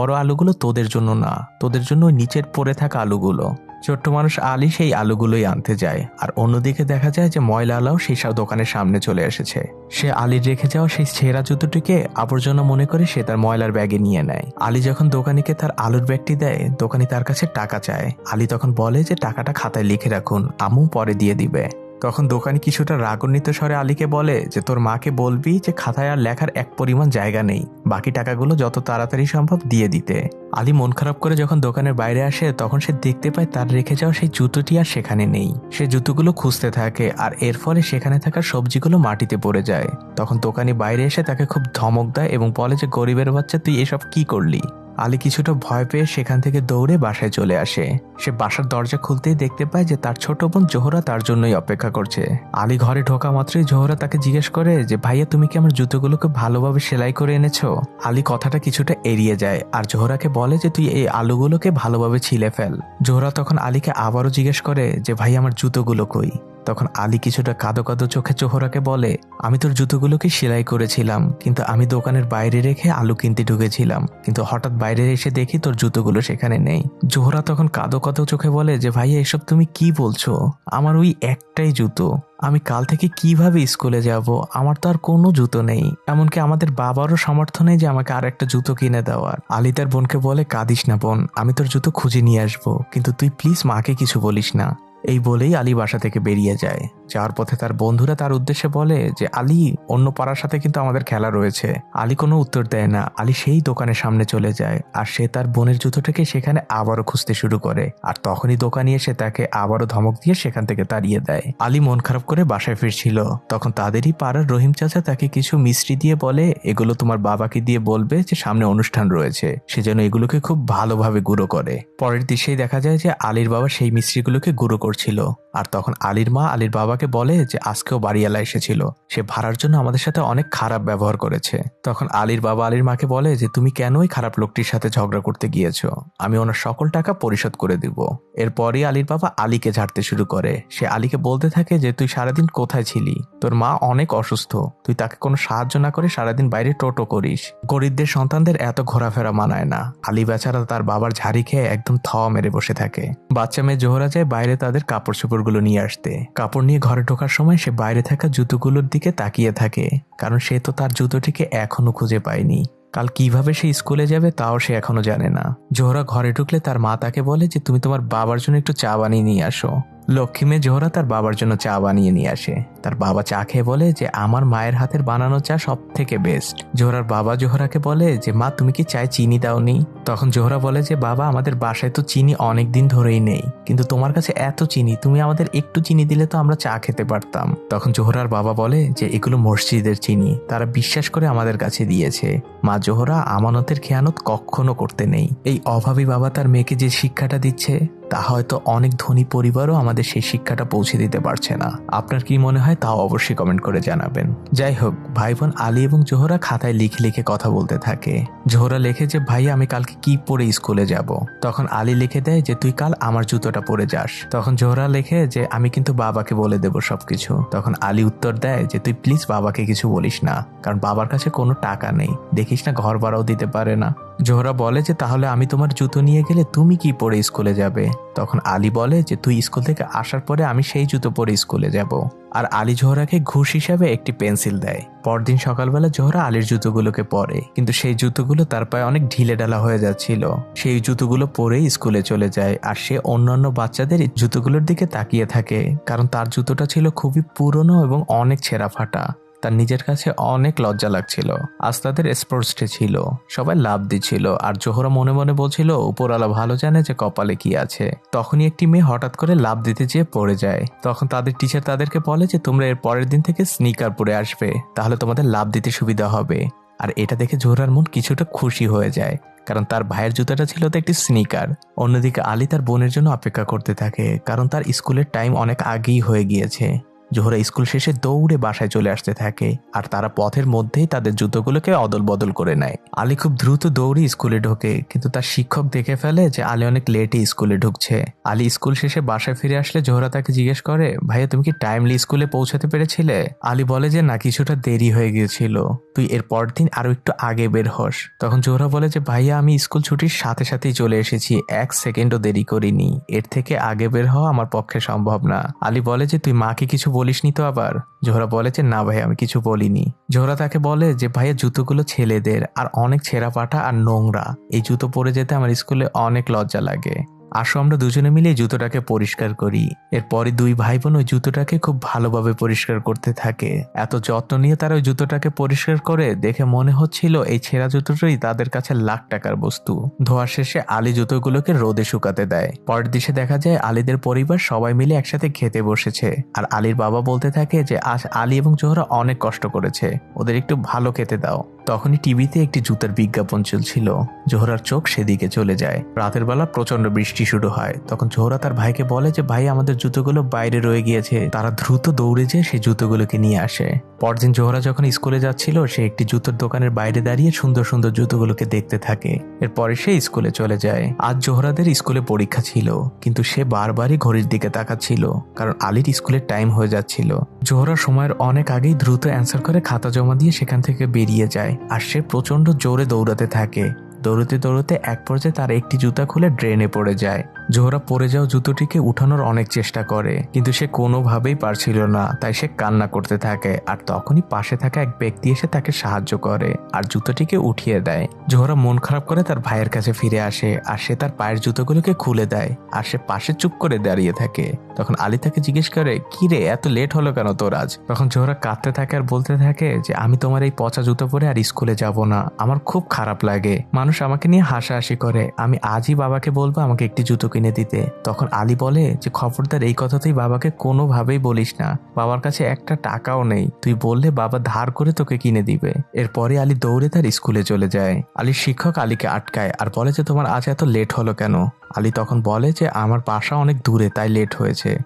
বড় আলুগুলো তোদের জন্য না, তোদের জন্য নিচের পড়ে থাকা আলুগুলো। ছোট্ট মানুষ আলী সেই আলুগুলোই আনতে যায়, আর অন্যদিকে দেখা যায় যে ময়লা আলাও সেই সব দোকানের সামনে চলে এসেছে। সে আলীর রেখে যাওয়া সেই ছেঁড়া জুতোটিকে আবর্জনা মনে করে সে তার ময়লার ব্যাগে নিয়ে নেয়। আলী যখন দোকানিকে তার আলুর ব্যাগটি দেয়, দোকানি তার কাছে টাকা চায়। আলী তখন বলে যে, টাকাটা খাতায় লিখে রাখুন, আমু পরে দিয়ে দিবে। তখন দোকানি কিছুটা রাগান্বিত স্বরে আলীকে বলে যে, তোর মাকে বলবি যে, খাতায় আর লেখার এক পরিমাণ জায়গা নেই। বাকি টাকাগুলো যত তাড়াতাড়ি সম্ভব দিয়ে দিতে। আলী মন খারাপ করে যখন দোকানের বাইরে আসে, তখন সে দেখতে পায় তার রেখে যাওয়া সেই জুতোটি আর সেখানে নেই। সে জুতোগুলো খুঁজতে থাকে আর এর ফলে সেখানে থাকা সবজিগুলো মাটিতে পড়ে যায়। তখন দোকানি বাইরে এসে তাকে খুব ধমক দেয় এবং বলে যে, গরিবের বাচ্চা, তুই এসব কি করলি? আলী কিছুটা ভয় পেয়ে সেখান থেকে দৌড়ে বাসায় চলে আসে। সে বাসার দরজা খুলতেই দেখতে পায় যে তার ছোট বোন জোহরা তার জন্যই অপেক্ষা করছে। আলী ঘরে ঢোকা মাত্রই জোহরা তাকে জিজ্ঞেস করে যে, ভাইয়া, তুমি কি আমার জুতোগুলোকে ভালোভাবে সেলাই করে এনেছো? আলী কথাটা কিছুটা এড়িয়ে যায় আর জোহরাকে বলে যে, তুই এই আলুগুলোকে ভালোভাবে ছিলে ফেল। জোহরা তখন আলীকে আবারও জিজ্ঞেস করে যে ভাই আমার জুতোগুলো কই? তখন আলী কিছুটা কাদো কাদো চোখে জোহরাকে বলে, আমি তোর জুতোগুলোকে সেলাই করেছিলাম, কিন্তু আমি দোকানের বাইরে রেখে আলু কিনতে ঢুকেছিলাম, কিন্তু হঠাৎ বাইরে এসে দেখি তোর জুতোগুলো সেখানে নেই। জোহরা তখন কাদো কাদো চোখে বলে, যে ভাইয়া, এসব তুমি কি বলছো? আমার ওই একটাই জুতো। আমি কাল থেকে কীভাবে স্কুলে যাব? আমার তো আর কোনো জুতো নেই। এমনকি আমাদের বাবারও সামর্থ্য নেই যে আমাকে আর একটা জুতো কিনে দেওয়ার। আলী তার বোনকে বলে, কাঁদিস না বোন, আমি তোর জুতো খুঁজে নিয়ে আসব, কিন্তু তুই প্লিজ মাকে কিছু বলিস না। এই বলেই আলী বাসা থেকে বেরিয়ে যায়। যাওয়ার পথে তার বন্ধুরা তার উদ্দেশ্যে বলে যে, আলী, অন্য পাড়ার সাথে কিন্তু আমাদের খেলা রয়েছে। আলী কোনো উত্তর দেয় না। আলী সেই দোকানের সামনে চলে যায় আর সে তার বোনের জুতোটাকে সেখানে আবারও খুঁজতে শুরু করে আর তখনই দোকানি এসে তাকে আবারও ধমক দিয়ে সেখান থেকে তাড়িয়ে দেয়। আলী মন খারাপ করে বাসায় ফিরছিল। তখন তাদেরই পাড়ার রহিম চাচা তাকে কিছু মিষ্টি দিয়ে বলে, এগুলো তোমার বাবাকে দিয়ে বলবে যে, সামনে অনুষ্ঠান রয়েছে। সে যেন এগুলোকে খুব ভালোভাবে গুঁড়ো করে। পরের দৃশ্যেই দেখা যায় যে, আলীর বাবা সেই মিষ্টিগুলোকে গুঁড়ো করছিল আর তখন আলীর মা আলীর বাবাকে বলে যে, আজকেও বাড়িওয়ালা এসেছিল। সে ভাড়ার জন্য আমাদের সাথে অনেক খারাপ ব্যবহার করেছে। তখন আলীর বাবা আলীর মাকে বলে যে, তুমি কেন ওই খারাপ লোকটির সাথে ঝগড়া করতে গিয়েছো? আমি ওনার সকল টাকা পরিশোধ করে দিব। এরপরই আলীর বাবা আলীকে ঝাড়তে শুরু করে। সে আলীকে বলতে থাকে যে, তুই সারাদিন কোথায় ছিলি? তোর মা অনেক অসুস্থ। তুই তাকে কোনো সাহায্য না করে সারাদিন বাইরে টোটো করিস। গরিবদের সন্তানদের এত ঘোরাফেরা মানায় না। আলী বেচারা তার বাবার ঝাড়ি খেয়ে একদম থ মেরে বসে থাকে। বাচ্চা মেয়ে জোহরা যায় বাইরে তাদের কাপড় চোপড়গুলো নিয়ে আসতে। কাপড় নিয়ে ঘরে ঢোকার সময় সে বাইরে থাকা জুতোগুলোর দিকে তাকিয়ে থাকে, কারণ সে তো তার জুতোটিকে এখনও খুঁজে পায়নি। কাল কীভাবে সে স্কুলে যাবে তাও সে এখনও জানে না। জোহরা ঘরে ঢুকলে তার মা তাকে বলে যে, তুমি তোমার বাবার জন্য একটু চা বানিয়ে নিয়ে আসো। লক্ষ্মী মেয়ে জোহরা তার বাবার জন্য চা বানিয়ে নিয়ে আসে। তার বাবা চা খেয়ে বলে যে, আমার মায়ের হাতের বানানো চা সব থেকে বেস্ট জোহরার বাবা জোহরাকে বলে যে, মা, তুমি কি চায় চিনি দাওনি? তখন জোহরা বলে যে, বাবা, আমাদের বাসায় তো চিনি অনেক দিন ধরেই নেই। কিন্তু তোমার কাছে এত চিনি, তুমি আমাদের একটু চিনি দিলে তো আমরা চা খেতে পারতাম। তখন জোহরার বাবা বলে যে, এগুলো মসজিদের চিনি। তারা বিশ্বাস করে আমাদের কাছে দিয়েছে। মা জোহরা আমানতের খেয়ানত কখনো করতে নেই। এই অভাবী বাবা তার মেয়েকে যে শিক্ষাটা দিচ্ছে তা হয়তো অনেক ধনী পরিবারও আমাদের সেই শিক্ষাটা পৌঁছে দিতে পারছে না। আপনার কি মনে হয়? তাও অবশ্যই কমেন্ট করে জানাবেন। যাই হোক ভাই বোন আলী এবং জোহরা খাতায় লিখে লিখে কথা বলতে থাকে। জোহরা লেখে যে, ভাই, আমি কালকে কি পরে স্কুলে যাব? তখন আলী লিখে দেয় যে, তুই কাল আমার জুতোটা পরে যাস। তখন জোহরা লেখে যে, আমি কিন্তু বাবাকে বলে দেব সবকিছু। তখন আলী উত্তর দেয় যে, তুই প্লিজ বাবাকে কিছু বলিস না, কারণ বাবার কাছে কোনো টাকা নেই। দেখিস না, ঘর ভাড়াও দিতে পারে না। জোহরা বলে যে, তাহলে আমি তোমার জুতো নিয়ে গেলে তুমি কি পরে স্কুলে যাবে? তখন আলী বলে যে, তুই স্কুল থেকে আসার পরে আমি সেই জুতো পরে স্কুলে যাব। আর আলী জোহরাকে ঘুষ হিসাবে একটি পেন্সিল দেয়। পরদিন সকালবেলা জোহরা আলীর জুতোগুলোকে পরে। কিন্তু সেই জুতোগুলো তার পায়ে অনেক ঢিলে ঢালা হয়ে যাচ্ছিল। সেই জুতোগুলো পরেই স্কুলে চলে যায় আর সে অন্যান্য বাচ্চাদের জুতোগুলোর দিকে তাকিয়ে থাকে। কারণ তার জুতোটা ছিল খুবই পুরনো এবং অনেক ছেঁড়া ফাটা। তার নিজের কাছে অনেক লজ্জা লাগছিল। আজ তাদের স্পোর্টস ডে ছিল। সবাই লাভ দিচ্ছিল আর জোহরা মনে মনে বলছিল, উপরওয়ালা ভালো জানে যে কপালে কি আছে। তখনই একটি মেয়ে হঠাৎ করে লাভ দিতে যেয়ে পড়ে যায়। তখন তাদের টিচার তাদেরকে বলে যে, তোমরা এর পরের দিন থেকে স্নিকার পরে আসবে। তাহলে তোমাদের লাভ দিতে সুবিধা হবে। আর এটা দেখে জোহরার মন কিছুটা খুশি হয়ে যায়। কারণ তার ভাইয়ের জুতাটা ছিল তো একটি স্নিকার অন্যদিকে আলী তার বোনের জন্য অপেক্ষা করতে থাকে, কারণ তার স্কুলের টাইম অনেক আগেই হয়ে গিয়েছে। জোহরা স্কুল শেষে দৌড়ে বাসায় চলে আসতে থাকে আর তারা পথের মধ্যেই তাদের জুতোগুলোকে অদল বদল করে নেয়। আলী খুব দ্রুত দৌড়ে স্কুলে ঢোকে, কিন্তু তার শিক্ষক দেখে ফেলে যে আলী অনেক লেটে স্কুলে ঢুকছে। আলী স্কুল শেষে বাসায় ফিরে আসলে জোহরা তাকে জিজ্ঞেস করে, ভাইয়া, তুমি কি টাইমলি স্কুলে পৌঁছাতে পেরেছিলে? আলী বলে যে, না, কিছুটা দেরি হয়ে গিয়েছিল। তুই এর পরের দিন আরও একটু আগে বের হস। তখন জোহরা বলে যে, ভাইয়া, আমি স্কুল ছুটির সাথে সাথেই চলে এসেছি। এক সেকেন্ডও দেরি করিনি। এর থেকে আগে বের হওয়া আমার পক্ষে সম্ভব না। আলী বলে যে, তুই মাকে কিছু বলিসনি তো আবার? জোহরা বলে যে, না ভাই, আমি কিছু বলিনি। জোহরা তাকে বলে যে, ভাইয়া, জুতোগুলো ছেলেদের, আর অনেক ছেঁড়া পাটা আর নোংরা। এই জুতো পরে যেতে আমার স্কুলে অনেক লজ্জা লাগে। আসো, আমরা দুজনে মিলে জুতোটাকে পরিষ্কার করি। এরপরে দুই ভাই বোন ওই জুতোটাকে খুব ভালোভাবে পরিষ্কার করতে থাকে। এত যত্ন নিয়ে তারা ওই জুতোটাকে পরিষ্কার করে, দেখে মনে হচ্ছিল এই ছেঁড়া জুতোটাই তাদের কাছে লাখ টাকার বস্তু। ধোয়ার শেষে আলী জুতোগুলোকে রোদে শুকাতে দেয়। পরের দিশে দেখা যায় আলীদের পরিবার সবাই মিলে একসাথে খেতে বসেছে। আর আলীর বাবা বলতে থাকে যে, আজ আলী এবং জোহরা অনেক কষ্ট করেছে। ওদের একটু ভালো খেতে দাও। তখনই টিভিতে একটি জুতার বিজ্ঞাপন চলছিল। জোহরার চোখ সেদিকে চলে যায়। রাতের বেলা প্রচণ্ড বৃষ্টি শুরু হয়। তখন জোহরা তার ভাইকে বলে যে, ভাই, আমাদের জুতোগুলো বাইরে রয়ে গিয়েছে। তারা দ্রুত দৌড়ে যেয়ে সেই জুতোগুলোকে নিয়ে আসে। পরদিন জোহরা যখন স্কুলে যাচ্ছিল, সে একটি জুতোর দোকানের বাইরে দাঁড়িয়ে সুন্দর সুন্দর জুতোগুলোকে দেখতে থাকে। এরপরে সে স্কুলে চলে যায়। আজ জোহরাদের স্কুলে পরীক্ষা ছিল, কিন্তু সে বারবারই ঘড়ির দিকে তাকাচ্ছিল, কারণ আলীর স্কুলের টাইম হয়ে যাচ্ছিল। জোহরা সময়ের অনেক আগেই দ্রুত অ্যান্সার করে খাতা জমা দিয়ে সেখান থেকে বেরিয়ে যায়। আর সে প্রচণ্ড জোরে দৌড়াতে থাকে। দৌড়তে দৌড়তে এক পর্যায়ে তার একটি জুতা খুলে ড্রেনে পড়ে যায়। জোহরা পরে যাওয়া জুতোটিকে উঠানোর অনেক চেষ্টা করে, কিন্তু সে কোনোভাবেই পারছিল না। তাই সে কান্না করতে থাকে, আর তখনই পাশে থাকা এক ব্যক্তি এসে তাকে সাহায্য করে আর জুতোটিকে উঠিয়ে দেয়। জোহরা মন খারাপ করে তার ভাইয়ের কাছে ফিরে আসে, আর সে তার পায়ের জুতোগুলোকে খুলে দেয়, আর সে পাশে চুপ করে দাঁড়িয়ে থাকে। তখন আলী তাকে জিজ্ঞেস করে, কি রে, এত লেট হলো কেন তোর আজ? তখন জোহরা কাঁদতে থাকে আর বলতে থাকে যে, আমি তোমার এই পচা জুতো পরে আর স্কুলে যাব না। আমার খুব খারাপ লাগে। মানুষ আমাকে নিয়ে হাসাহাসি করে। আমি আজই বাবাকে বলব আমাকে একটি জুতো কিনে দিতে তখন আলী বলে যে, খবরদার, এই কথা তুই বাবাকে কোনোভাবেই বলিস না। বাবার কাছে একটা টাকাও নেই। তুই বললে বাবা ধার করে তোকে কিনে দিবে। এরপরে আলী দৌড়ে তার স্কুলে চলে যায়। আলীর শিক্ষক আলীকে আটকায় আর বলে যে, তোমার আজ এত লেট হলো কেন? আলী তখন বলে যে, আমার বাসা অনেক দূরে, তাই লেট হয়েছে।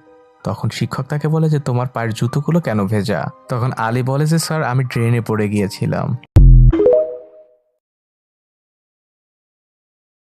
তখন শিক্ষক তাকে বলে যে, তোমার পায়ের জুতোগুলো কেন ভেজা? তখন আলী বলে যে, স্যার, আমি ট্রেনে পড়ে গিয়েছিলাম।